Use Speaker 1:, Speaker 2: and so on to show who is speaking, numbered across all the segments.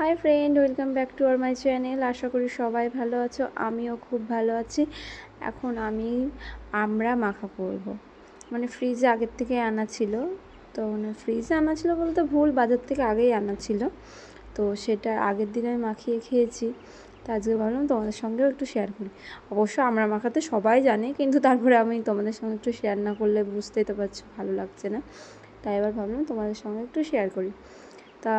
Speaker 1: Hi friend welcome back to our my channel আশা করি সবাই ভালো আছো, আমিও খুব ভালো আছি। এখন আমি, আমরা মাখা করব। মানে ফ্রিজে আগের থেকে আনা ছিল। তো মানে ফ্রিজে আনা ছিল বলতে ভুল, বাজার থেকে আগেই আনা ছিল। তো সেটা আগের দিন আমি মাখিয়ে খেয়েছি। তো আজকে ভাবলাম তোমাদের সঙ্গেও একটু শেয়ার করি। অবশ্য আমরা মাখাতে সবাই জানে, কিন্তু তারপরে আমি তোমাদের সঙ্গে একটু শেয়ার না করলে বুঝতেই তো পারছ, ভালো লাগছে না। তাই এবার ভাবলাম তোমাদের সঙ্গে একটু শেয়ার করি। তা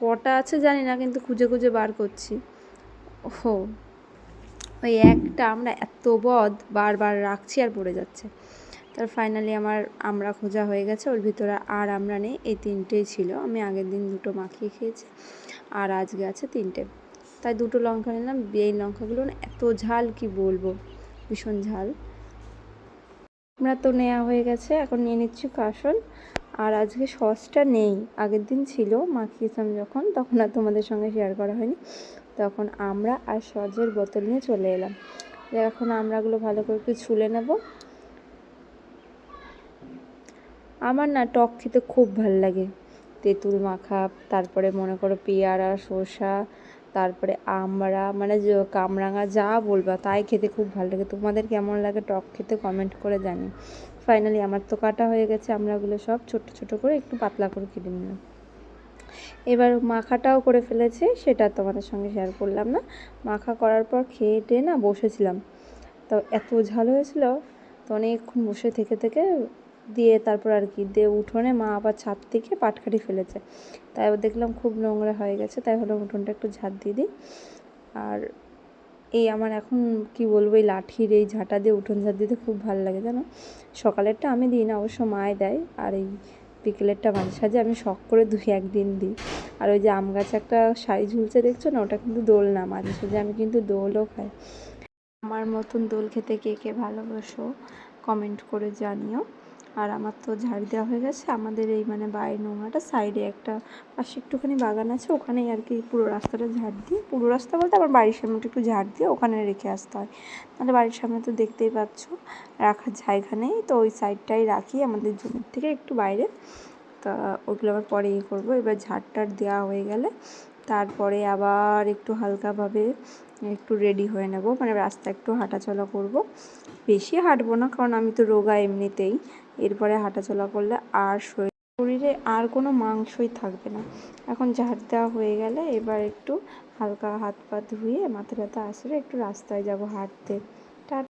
Speaker 1: কটা আছে জানি না, কিন্তু খুঁজে খুঁজে বার করছি। ও ওই একটা আমরা এত বদ বারবার রাখছি আর পড়ে যাচ্ছে। তার ফাইনালি আমার আমরা খোঁজা হয়ে গেছে, ওর ভিতরে আর আমরা নেই, এই তিনটেই ছিল। আমি আগের দিন দুটো মাখিয়ে খেয়েছি, আর আজকে আছে তিনটে। তাই দুটো লঙ্কা নিলাম, এই লঙ্কাগুলো না এত ঝাল, কি বলব? ভীষণ ঝাল। আমরা তো নেওয়া হয়ে গেছে, এখন নিয়ে নিচ্ছি কাসল আর আজকে সসটা নেই। আগের দিন ছিল মাখিয়েছিলাম যখন, তখন আর তোমাদের সঙ্গে শেয়ার করা হয়নি। তখন আমরা আর সজের বোতল নিয়ে চলে এলাম। এখন আমরাগুলো ভালো করে একটু ছুলে নেব। আমার না টক খেতে খুব ভালো লাগে। তেঁতুল মাখা, তারপরে মনে করো পেয়ারা শসা তারপরে আমরা মানে কামরাঙা যা বলবা তাই খেতে খুব ভালো লাগে। তোমাদের কেমন লাগে টক খেতে কমেন্ট করে জানি ফাইনালি আমার তো কাটা হয়ে গেছে আমরাগুলো সব ছোট ছোট করে একটু পাতলা করে কেটে নিলাম। এবার মাখাটাও করে ফেলেছে, সেটা তোমাদের সঙ্গে শেয়ার করলাম না। মাখা করার পর খেয়ে টেয়ে না বসেছিলাম। তো এত ঝাল হয়েছিল, তো অনেকক্ষণ বসে থেকে থেকে দিয়ে তারপর আর কি, দিয়ে উঠোনে মা আবার ছাদ থেকে পাটকাঠি ফেলেছে। তাই আবার দেখলাম খুব নোংরা হয়ে গেছে, তাই হলো উঠোনটা একটু ঝাঁট দিয়ে দিই। আর এই আমার এখন কি বলব, এই লাঠির এই ঝাঁটা দিয়ে উঠোন ঝাঁট দিতে খুব ভালো লাগে, জানো? সকালেরটা আমি দিই না, অবশ্য মায় দেয়। আর এই বিকেলেরটা মাঝে সাঝে আমি শখ করে দুই একদিন দিই। আর ওই যে আম গাছে একটা শাড়ি ঝুলছে, দেখছ না? ওটা কিন্তু দোল না, মাঝে সাঝে আমি কিন্তু দোলও খাই। আমার মতন দোল খেতে কে কে ভালোবাসো কমেন্ট করে জানিও। আর আমার তো ঝাড় দেওয়া হয়ে গেছে। আমাদের এই মানে বাইরের নোংরাটা সাইডে একটা পাশে একটুখানি বাগান আছে, ওখানেই আর কি পুরো রাস্তাটা ঝাড় দিই পুরো রাস্তা বলতে আবার বাড়ির সামনে একটু ঝাড় দিয়ে ওখানে রেখে আসতে হয়। তাহলে বাড়ির সামনে তো দেখতেই পাচ্ছ, রাখার জায়গা নেই, তো ওই সাইডটাই রাখি আমাদের জমির থেকে একটু বাইরে। তা ওগুলো আবার পরে ইয়ে করব, এবার ঝাড় টাড় দেওয়া হয়ে গেলে তারপরে আবার একটু হালকাভাবে একটু রেডি হয়ে নেব। মানে রাস্তা একটু হাঁটাচলা করব। বেশি হাঁটবো না, কারণ আমি তো রোগা এমনিতেই। এরপরে হাঁটাচলা করলে আর শরীর, শরীরে আর কোনো মাংসই থাকবে না। এখন ঝাড় দেওয়া হয়ে গেলে এবার একটু হালকা হাত পা ধুয়ে মাথা টাথা আসলে একটু রাস্তায় যাব হাঁটতে।